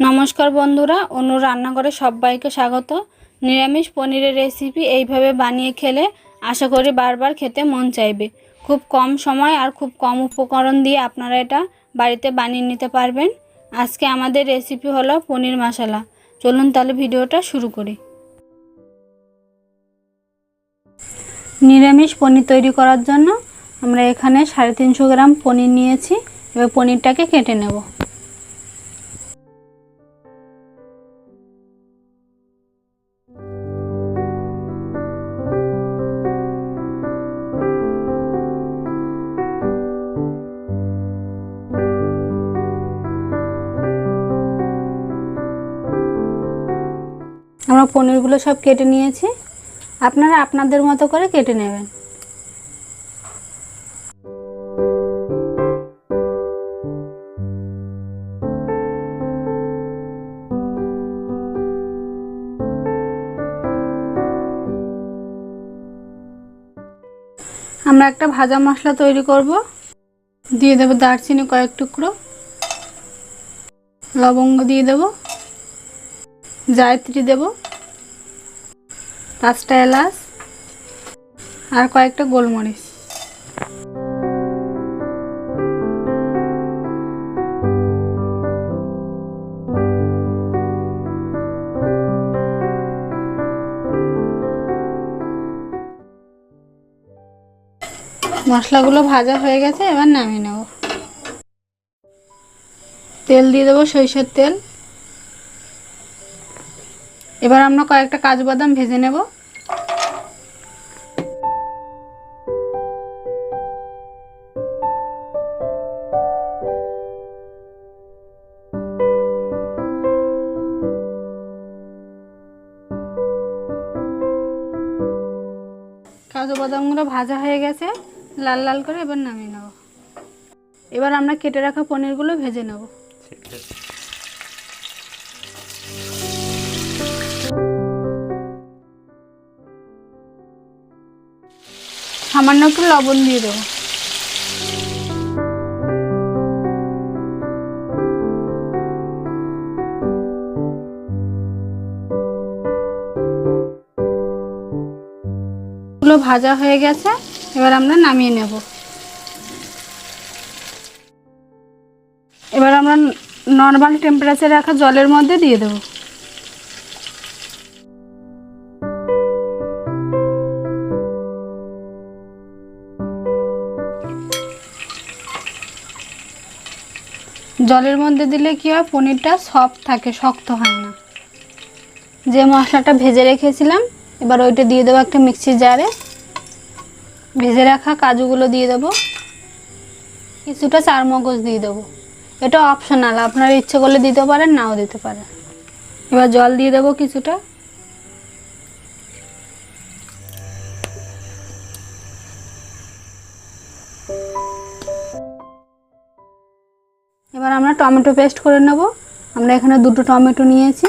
নমস্কার বন্ধুরা অনু রান্নাঘরে সবাইকে স্বাগত। নিরামিষ পনিরের রেসিপি এইভাবে বানিয়ে খেলে আশা করি বারবার খেতে মন চাইবে। খুব কম সময় আর খুব কম উপকরণ দিয়ে আপনারা এটা বাড়িতে বানিয়ে নিতে পারবেন। আজকে আমাদের রেসিপি হলো পনির মশলা। চলুন তাহলে ভিডিওটা শুরু করি। নিরামিষ পনির তৈরি করার জন্য আমরা এখানে সাড়ে তিনশো গ্রাম পনির নিয়েছি। এবার পনিরটাকে কেটে নেব। আমরা পনিরগুলো সব কেটে নিয়েছি। আপনারা আপনাদের মতো করে কেটে নেবেন। আমরা একটা ভাজা মশলা তৈরি করব। দিয়ে দেবো দারচিনি কয়েক টুকরো। লবঙ্গ দিয়ে দেব। জায়ত্রী দেব। পাঁচটা এলাচ আর কয়েকটা গোলমরিচ। মশলাগুলো ভাজা হয়ে গেছে, এবার নামিয়ে নেব। তেল দিয়ে দেবো সরিষার তেল। এবার আমরা কয়েকটা কাজু বাদাম ভেজে নেব। বাদামগুলো ভাজা হয়ে গেছে লাল লাল করে এবার নামিয়ে নেব। এবার আমরা কেটে রাখা পনিরগুলো ভেজে নেব। সামান্য একটু লবণ দিয়ে দেবো। ভাজা হয়ে গেছে, এবার আমরা নামিয়ে নেব। এবার আমরা নর্মাল টেম্পারেচারে রাখা জলের মধ্যে দিয়ে দেবো। জলের মধ্যে দিলে কি হয়? পনিরটা সফট থাকে, শক্ত হয় না। যে মশলাটা ভেজে রেখেছিলাম এবার ওইটা দিয়ে দেবো একটা মিক্সির জারে। ভেজে রাখা কাজুগুলো দিয়ে দেবো। কিছুটা চারমগজ দিয়ে দেবো। এটা অপশনাল আপনার ইচ্ছে করলে দিতে পারেন, নাও দিতে পারেন। এবার জল দিয়ে দেবো কিছুটা। এবার আমরা টমেটো পেস্ট করে নেব। আমরা এখানে দুটো টমেটো নিয়েছি।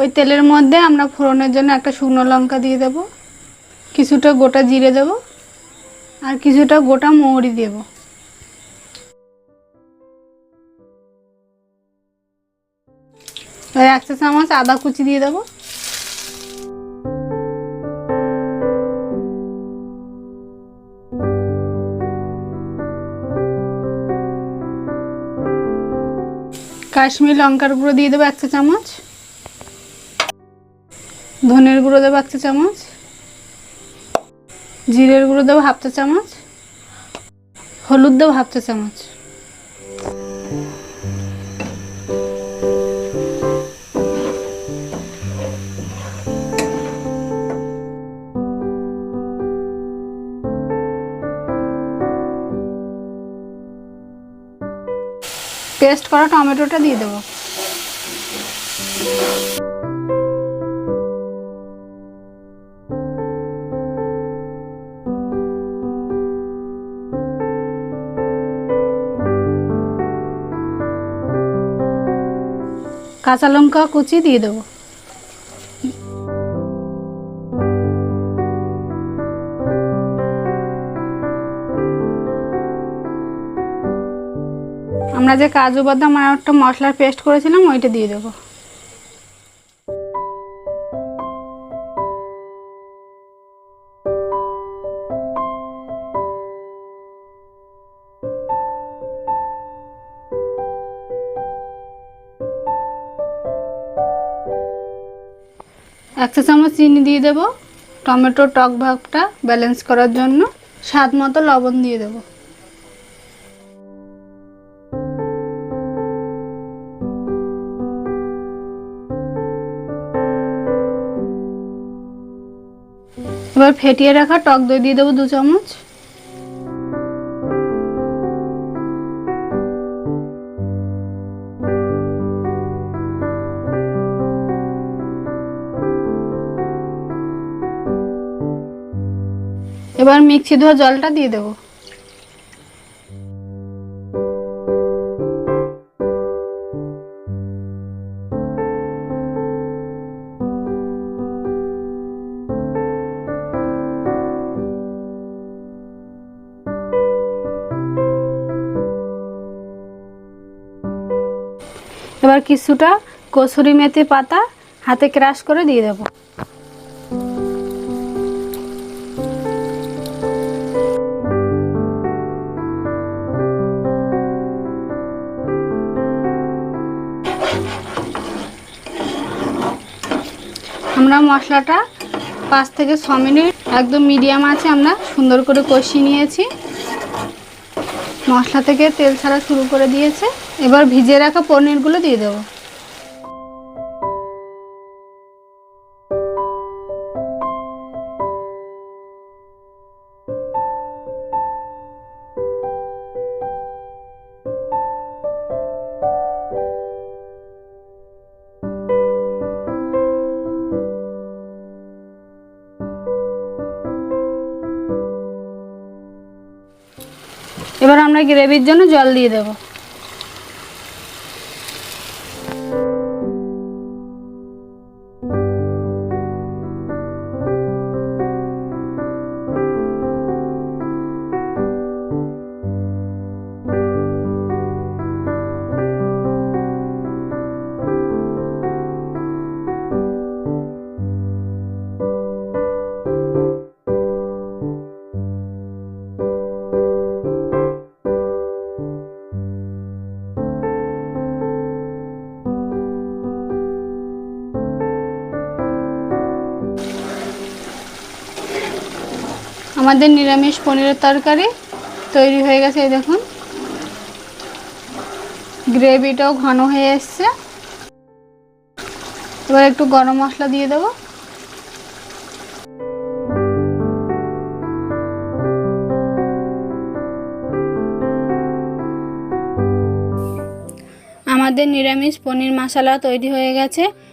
ওই তেলের মধ্যে আমরা ফোড়নের জন্য একটা শুকনো লঙ্কা দিয়ে দেব, কিছুটা গোটা জিরে দেব, আর কিছুটা গোটা মৌরি দেব। এবার এক চামচ আদা কুচি দিয়ে দেবো। কাশ্মীর লঙ্কার গুঁড়ো দিয়ে দেবো একটা চামচ। ধনের গুঁড়ো দেবো এক চা চামচ। জিরের গুঁড়ো দেবো হাফ চা চামচ। হলুদ দেবো হাফ চা চামচ। পেস্ট করা টমেটোটা দিয়ে দেবো। কাঁচা লঙ্কা কুচি দিয়ে দেবো। আমরা যে কাজু বাদাম আর একটা মশলার পেস্ট করেছিলাম, ওইটা দিয়ে দেবো। এক চা চামচ চিনি দিয়ে দেবো। টমেটো, টক ভাবটা ব্যালেন্স করার জন্য। স্বাদ মতো লবণ দিয়ে দেবো। এবার ফেটিয়ে রাখা টক দই দিয়ে দেবো দু চামচ। এবার মিক্সি ধোয়া জলটা দিয়ে দেবো। এবার কিছুটা কসুরি মেথি পাতা হাতে ক্রাশ করে দিয়ে দেবো। আমরা মশলাটা পাঁচ থেকে ছ মিনিট একদম মিডিয়াম আছে আমরা সুন্দর করে কষিয়ে নিয়েছি। মশলা থেকে তেল ছাড়া শুরু করে দিয়েছে। এবার ভিজিয়ে রাখা পনিরগুলো দিয়ে দেবো। আমরা গ্রেভির জন্য জল দিয়ে দেবো। আমাদের নিরামিষ পনিরের তরকারি তৈরি হয়ে গেছে, এই দেখুন। গ্রেভিটাও ঘন হয়ে এসছে। এবার একটু গরম মশলা দিয়ে দেবো। আমাদের নিরামিষ পনির মশলা তৈরি হয়ে গেছে।